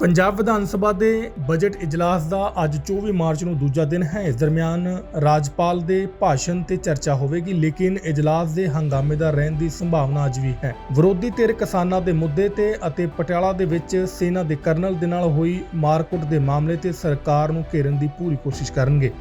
ਪੰਜਾਬ ਵਿਧਾਨ ਸਭਾ ਦੇ ਬਜਟ ਇਜਲਾਸ ਦਾ ਅੱਜ 24 ਮਾਰਚ ਨੂੰ ਦੂਜਾ ਦਿਨ ਹੈ। ਇਸ ਦਰਮਿਆਨ ਰਾਜਪਾਲ ਦੇ ਭਾਸ਼ਣ ਤੇ ਚਰਚਾ ਹੋਵੇਗੀ, ਲੇਕਿਨ ਇਜਲਾਸ ਦੇ ਹੰਗਾਮੇ ਦਾ ਰਹਿਣ ਦੀ ਸੰਭਾਵਨਾ ਅੱਜ ਵੀ ਹੈ। ਵਿਰੋਧੀ ਧਿਰ ਕਿਸਾਨਾਂ ਦੇ ਮੁੱਦੇ ਤੇ ਅਤੇ ਪਟਿਆਲਾ ਦੇ ਵਿੱਚ ਸੈਨਾ ਦੇ ਕਰਨਲ ਦੇ ਨਾਲ ਹੋਈ ਮਾਰਕੁੱਟ ਦੇ ਮਾਮਲੇ ਤੇ ਸਰਕਾਰ ਨੂੰ ਘੇਰਨ ਦੀ ਪੂਰੀ ਕੋਸ਼ਿਸ਼ ਕਰਨਗੇ।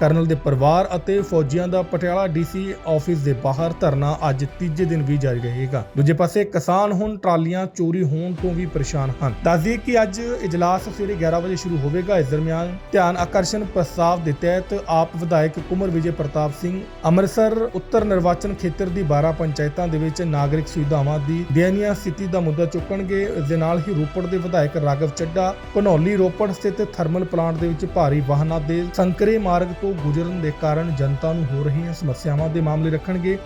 ਕਰਨਲ ਦੇ ਪਰਿਵਾਰ ਅਤੇ ਫੌਜੀਆਂ ਦਾ ਪਟਿਆਲਾ ਡੀਸੀ ਆਫਿਸ ਦੇ ਬਾਹਰ ਧਰਨਾ ਅੱਜ ਤੀਜੇ ਦਿਨ ਵੀ ਜਾਰੀ ਰਹੇਗਾ। ਦੂਜੇ ਪਾਸੇ ਕਿਸਾਨ ਹੁਣ ਟਰਾਲੀਆਂ ਚੋਰੀ ਹੋਣ ਤੋਂ ਵੀ ਪਰੇਸ਼ਾਨ ਹਨ। ਦੱਸਦੀਏ ਕਿ ਅੱਜ ਇਜਲਾਸ ਸਵੇਰੇ 11 ਵਜੇ ਸ਼ੁਰੂ ਹੋਵੇਗਾ। ਇਸ ਦਰਮਿਆਨ ਧਿਆਨ ਆਕਰਸ਼ਣ ਪ੍ਰਸਤਾਵ ਦੇ ਤਹਿਤ ਆਪ ਵਿਧਾਇਕ ਕੁਮਰ ਵਿਜੇ ਪ੍ਰਤਾਪ ਸਿੰਘ ਅੰਮ੍ਰਿਤਸਰ ਉੱਤਰ ਨਿਰਵਾਚਨ ਖੇਤਰ ਦੀ 12 ਪੰਚਾਇਤਾਂ ਦੇ ਵਿੱਚ ਨਾਗਰਿਕ ਸੁਵਿਧਾਵਾਂ ਦੀ ਦਇਨੀय ਸਥਿਤੀ ਦਾ ਮੁੱਦਾ ਚੁੱਕਣਗੇ। ਇਸ ਦੇ ਨਾਲ ਹੀ ਰੋਪੜ ਦੇ ਵਿਧਾਇਕ ਰਾਘਵ ਚੱਡਾ ਘਨੌਲੀ ਰੋਪੜ ਸਥਿਤ ਥਰਮਲ ਪਲਾਂਟ ਦੇ ਵਿੱਚ ਭਾਰੀ ਵਾਹਨਾਂ ਦੇ ਸੰਕਰੇ ਮਾਰਗ ਤੋਂ ਗੁਜ਼ਰਨ ਦੇ ਕਾਰਨ ਜਨਤਾ ਨੂੰ ਹੋ ਰਹੀਆਂ ਸਮੱਸਿਆਵਾਂ ਦੇ ਮਾਮਲੇ ਰੱਖਣਗੇ।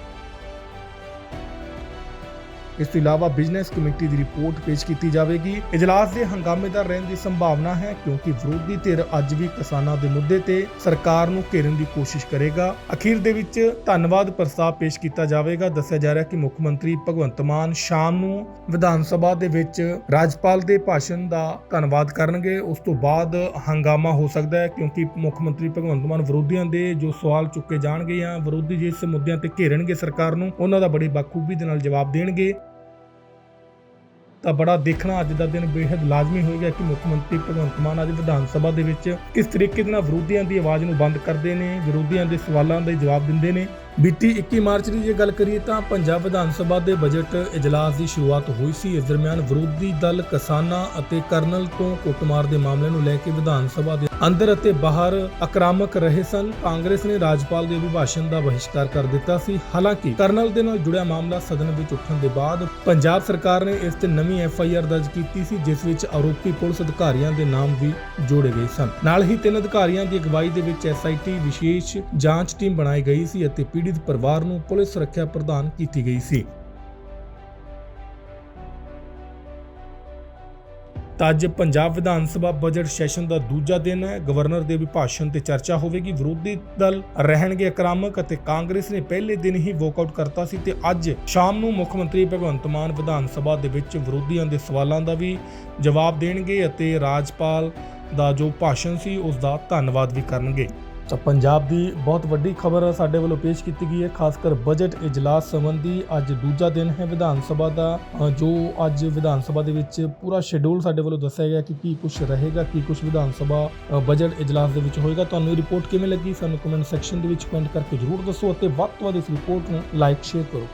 ਇਸ ਤੋਂ ਇਲਾਵਾ ਬਿਜ਼ਨਸ ਕਮੇਟੀ ਦੀ ਰਿਪੋਰਟ ਪੇਸ਼ ਕੀਤੀ ਜਾਵੇਗੀ। ਇਜਲਾਸ ਦੇ ਹੰਗਾਮੇਦਾਰ ਰਹਿਣ ਦੀ ਸੰਭਾਵਨਾ ਹੈ ਕਿਉਂਕਿ ਵਿਰੋਧੀ ਧਿਰ ਅੱਜ ਵੀ ਕਿਸਾਨਾਂ ਦੇ ਮੁੱਦੇ ਤੇ ਸਰਕਾਰ ਨੂੰ ਘੇਰਨ ਦੀ ਕੋਸ਼ਿਸ਼ ਕਰੇਗਾ। ਅਖੀਰ ਦੇ ਵਿੱਚ ਧੰਨਵਾਦ ਪ੍ਰਸਤਾਵ ਪੇਸ਼ ਕੀਤਾ ਜਾਵੇਗਾ। ਦੱਸਿਆ ਜਾ ਰਿਹਾ ਕਿ ਮੁੱਖ ਮੰਤਰੀ ਭਗਵੰਤ ਮਾਨ ਸ਼ਾਮ ਨੂੰ ਵਿਧਾਨ ਸਭਾ ਦੇ ਵਿੱਚ ਰਾਜਪਾਲ ਦੇ ਭਾਸ਼ਣ ਦਾ ਧੰਨਵਾਦ ਕਰਨਗੇ। ਉਸ ਤੋਂ ਬਾਅਦ ਹੰਗਾਮਾ ਹੋ ਸਕਦਾ ਹੈ ਕਿਉਂਕਿ ਮੁੱਖ ਮੰਤਰੀ ਭਗਵੰਤ ਮਾਨ ਵਿਰੋਧੀਆਂ ਦੇ ਜੋ ਸਵਾਲ ਚੁੱਕੇ ਜਾਣਗੇ ਜਾਂ ਵਿਰੋਧੀ ਜਿਸ ਮੁੱਦਿਆਂ ਤੇ ਘੇਰਨਗੇ ਸਰਕਾਰ ਨੂੰ, ਉਹਨਾਂ ਦਾ ਬੜੀ ਬਾਖੂਬੀ ਦੇ ਨਾਲ ਜਵਾਬ ਦੇਣਗੇ। ਤਾਂ ਬੜਾ ਦੇਖਣਾ ਅੱਜ ਦਾ ਦਿਨ ਬੇहद ਲਾਜ਼ਮੀ ਹੋਏਗਾ ਕਿ ਮੁੱਖ ਮੰਤਰੀ ਭਗਵੰਤ ਮਾਨ ਅੱਜ ਵਿਧਾਨ ਸਭਾ ਦੇ ਵਿੱਚ ਕਿਸ ਤਰੀਕੇ ਦੇ ਨਾਲ ਵਿਰੋਧੀਆਂ ਦੀ ਆਵਾਜ਼ ਨੂੰ ਬੰਦ ਕਰਦੇ ਨੇ, ਵਿਰੋਧੀਆਂ ਦੇ ਸਵਾਲਾਂ ਦੇ ਜਵਾਬ ਦਿੰਦੇ ਨੇ। ਬੀਤੀ 21 ਮਾਰਚ ਦੀ ਜੇ ਗੱਲ ਕਰੀਏ ਤਾਂ ਪੰਜਾਬ ਵਿਧਾਨ ਸਭਾ ਦੇ ਬਜਟ ਇਜਲਾਸ ਦੀ ਸ਼ੁਰੂਆਤ ਹੋਈ ਸੀ। ਇਸ ਦਰਮਿਆਨ ਵਿਰੋਧੀ ਦਲ ਕਿਸਾਨਾਂ ਅਤੇ ਕਰਨਲ ਤੋਂ ਕੁੱਟਮਾਰ ਦੇ ਮਾਮਲੇ ਨੂੰ ਲੈ ਕੇ ਵਿਧਾਨ ਸਭਾ ਦੇ ਅੰਦਰ ਅਤੇ ਬਾਹਰ ਆਕਰਾਮਕ ਰਹੇ ਸਨ। ਕਾਂਗਰਸ ਨੇ ਰਾਜਪਾਲ ਦੇ ਅਭਿਭਾਸ਼ਣ ਦਾ ਬਹਿਸ਼ਕਾਰ ਕਰ ਦਿੱਤਾ ਸੀ। ਹਾਲਾਂਕਿ ਕਰਨਲ ਦੇ ਨਾਲ ਜੁੜਿਆ ਮਾਮਲਾ ਸਦਨ ਵਿੱਚ ਉੱਠਣ ਦੇ ਬਾਅਦ ਪੰਜਾਬ ਸਰਕਾਰ ਨੇ ਇਸ ਤੇ ਨਵੀਂ ਐਫ ਆਈ ਆਰ ਦਰਜ ਕੀਤੀ ਸੀ, ਜਿਸ ਵਿੱਚ ਆਰੋਪੀ ਪੁਲਿਸ ਅਧਿਕਾਰੀਆਂ ਦੇ ਨਾਮ ਵੀ ਜੋੜੇ ਗਏ ਸਨ। ਨਾਲ ਹੀ ਤਿੰਨ ਅਧਿਕਾਰੀਆਂ ਦੀ ਅਗਵਾਈ ਦੇ ਵਿੱਚ ਐਸ ਆਈ ਟੀ ਵਿਸ਼ੇਸ਼ ਜਾਂਚ ਟੀਮ ਬਣਾਈ ਗਈ ਸੀ ਅਤੇ ਪੀੜਿਤ ਪਰਿਵਾਰ ਨੂੰ ਪੁਲਿਸ ਸੁਰੱਖਿਆ ਪ੍ਰਦਾਨ ਕੀਤੀ ਗਈ ਸੀ। ਅੱਜ ਪੰਜਾਬ ਵਿਧਾਨ ਸਭਾ ਬਜਟ ਸੈਸ਼ਨ ਦਾ ਦੂਜਾ ਦਿਨ ਹੈ। ਗਵਰਨਰ ਦੇ ਅਭਿਭਾਸ਼ਣ ਤੇ ਚਰਚਾ ਹੋਵੇਗੀ। ਵਿਰੋਧੀ ਦਲ ਰਹਿਣਗੇ ਆਕਰਾਮਕ ਅਤੇ ਕਾਂਗਰਸ ਨੇ ਪਹਿਲੇ ਦਿਨ ਹੀ ਵਾਕਆਊਟ ਕਰਤਾ ਸੀ ਤੇ ਅੱਜ ਸ਼ਾਮ ਨੂੰ ਮੁੱਖ ਮੰਤਰੀ ਭਗਵੰਤ ਮਾਨ ਵਿਧਾਨ ਸਭਾ ਦੇ ਵਿੱਚ ਵਿਰੋਧੀਆਂ ਦੇ ਸਵਾਲਾਂ ਦਾ ਵੀ ਜਵਾਬ ਦੇਣਗੇ ਅਤੇ ਰਾਜਪਾਲ ਦਾ ਜੋ ਭਾਸ਼ਣ ਸੀ, ਉਸ ਦਾ ਧੰਨਵਾਦ ਵੀ ਕਰਨਗੇ। ਤਾਂ ਪੰਜਾਬ ਦੀ ਬਹੁਤ ਵੱਡੀ ਖਬਰ ਸਾਡੇ ਵੱਲੋਂ ਪੇਸ਼ ਕੀਤੀ ਗਈ ਹੈ ਖਾਸ ਕਰ ਬਜਟ ਇਜਲਾਸ ਸੰਬੰਧੀ ਅੱਜ ਦੂਜਾ ਦਿਨ ਹੈ ਵਿਧਾਨ ਸਭਾ ਦਾ ਜੋ ਅੱਜ ਵਿਧਾਨ ਸਭਾ ਦੇ ਵਿੱਚ ਪੂਰਾ ਸ਼ੈਡਿਊਲ ਸਾਡੇ ਵੱਲੋਂ ਦੱਸਿਆ ਗਿਆ ਕਿ ਕੀ ਕੁਝ ਰਹੇਗਾ, ਕੀ ਕੁਝ ਵਿਧਾਨ ਸਭਾ ਬਜਟ ਇਜਲਾਸ ਦੇ ਵਿੱਚ ਹੋਏਗਾ। ਤੁਹਾਨੂੰ ਇਹ ਰਿਪੋਰਟ ਕਿਵੇਂ ਲੱਗੀ? ਸਾਨੂੰ ਕਮੈਂਟ ਸੈਕਸ਼ਨ ਦੇ ਵਿੱਚ ਕਮੈਂਟ ਕਰਕੇ ਜਰੂਰ ਦੱਸੋ ਅਤੇ ਵੱਧ ਤੋਂ ਵੱਧ ਇਸ ਰਿਪੋਰਟ ਨੂੰ ਲਾਈਕ ਸ਼ੇਅਰ ਕਰੋ।